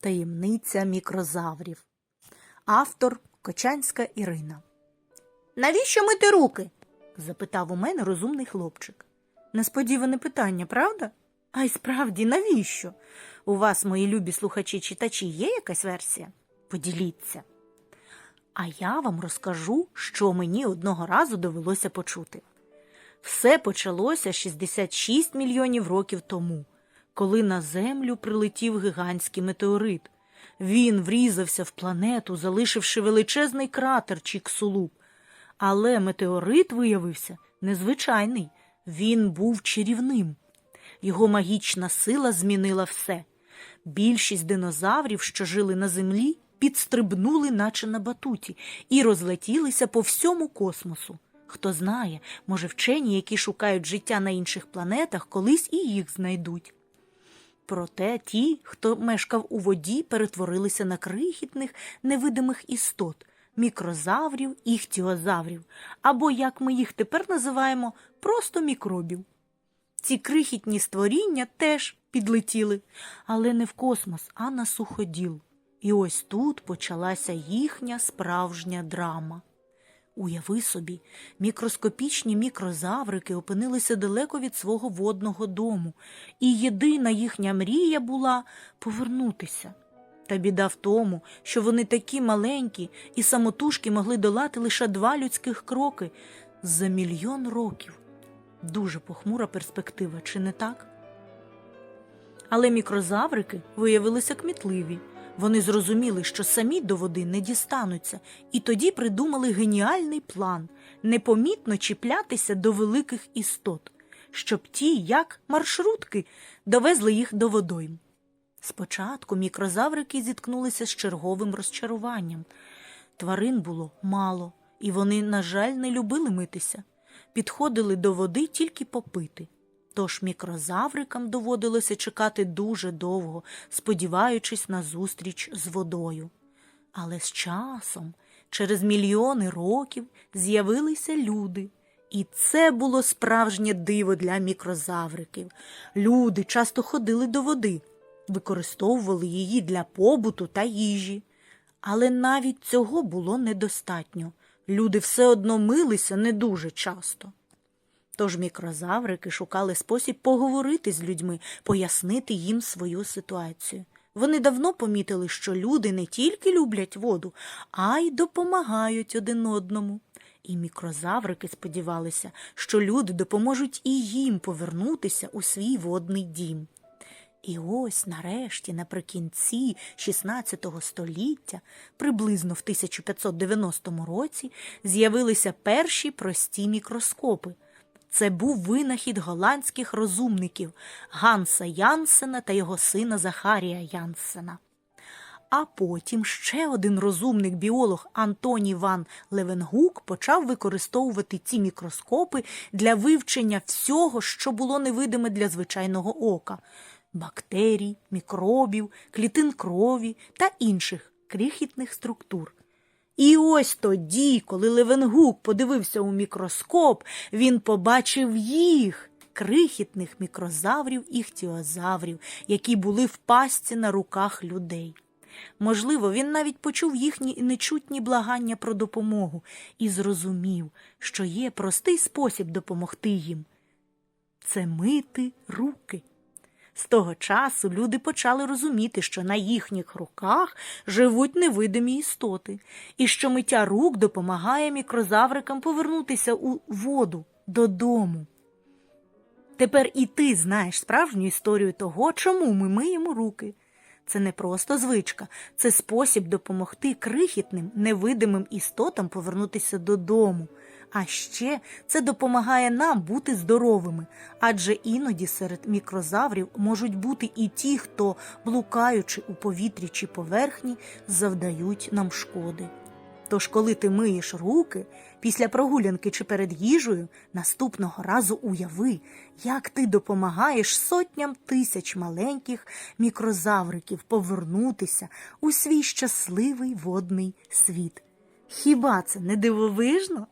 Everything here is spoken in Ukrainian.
Таємниця мікрозаврів. Автор Кочанська Ірина. Навіщо мити руки? запитав у мене розумний хлопчик. Несподіване питання, правда? А й справді, навіщо? У вас, мої любі слухачі читачі, є якась версія? Поділіться. А я вам розкажу, що мені одного разу довелося почути. Все почалося 66 мільйонів років тому, коли на Землю прилетів гігантський метеорит. Він врізався в планету, залишивши величезний кратер Чіксулуп. Але метеорит виявився незвичайний, він був чарівним. Його магічна сила змінила все. Більшість динозаврів, що жили на землі, підстрибнули, наче на батуті, і розлетілися по всьому космосу. Хто знає, може, вчені, які шукають життя на інших планетах, колись і їх знайдуть. Проте ті, хто мешкав у воді, перетворилися на крихітних невидимих істот мікрозаврів і іхтіозаврів, або, як ми їх тепер називаємо, просто мікробів. Ці крихітні створіння теж підлетіли, але не в космос, а на суходіл. І ось тут почалася їхня справжня драма. Уяви собі, мікроскопічні мікрозаврики опинилися далеко від свого водного дому, і єдина їхня мрія була повернутися. Та біда в тому, що вони такі маленькі і самотужки могли долати лише два людських кроки за мільйон років. Дуже похмура перспектива, чи не так? Але мікрозаврики виявилися кмітливі. Вони зрозуміли, що самі до води не дістануться, і тоді придумали геніальний план непомітно чіплятися до великих істот, щоб ті, як маршрутки, довезли їх до водойм. Спочатку мікрозаврики зіткнулися з черговим розчаруванням. Тварин було мало, і вони, на жаль, не любили митися. Підходили до води тільки попити. Тож мікрозаврикам доводилося чекати дуже довго, сподіваючись на зустріч з водою. Але з часом, через мільйони років, з'явилися люди. І це було справжнє диво для мікрозавриків. Люди часто ходили до води, використовували її для побуту та їжі. Але навіть цього було недостатньо. Люди все одно милися не дуже часто. Тож мікрозаврики шукали спосіб поговорити з людьми, пояснити їм свою ситуацію. Вони давно помітили, що люди не тільки люблять воду, а й допомагають один одному. І мікрозаврики сподівалися, що люди допоможуть і їм повернутися у свій водний дім. І ось нарешті, наприкінці XVI століття, приблизно в 1590 році, з'явилися перші прості мікроскопи. Це був винахід голландських розумників Ганса Янсена та його сина Захарія Янсена. А потім ще один розумник біолог Антоній Ван Левенгук почав використовувати ці мікроскопи для вивчення всього, що було невидиме для звичайного ока бактерій, мікробів, клітин крові та інших крихітних структур. І ось тоді, коли Левенгук подивився у мікроскоп, він побачив їх, крихітних мікрозаврів і хтіозаврів, які були в пастці на руках людей. Можливо, він навіть почув їхні нечутні благання про допомогу і зрозумів, що є простий спосіб допомогти їм це мити руки. З того часу люди почали розуміти, що на їхніх руках живуть невидимі істоти, і що миття рук допомагає мікрозаврикам повернутися у воду додому. Тепер і ти знаєш справжню історію того, чому ми миємо руки. Це не просто звичка, це спосіб допомогти крихітним, невидимим істотам повернутися додому. А ще це допомагає нам бути здоровими, адже іноді серед мікрозаврів можуть бути і ті, хто, блукаючи у повітрі чи поверхні, завдають нам шкоди. Тож, коли ти миєш руки після прогулянки чи перед їжею, наступного разу уяви, як ти допомагаєш сотням тисяч маленьких мікрозавриків повернутися у свій щасливий водний світ. Хіба це не дивовижно?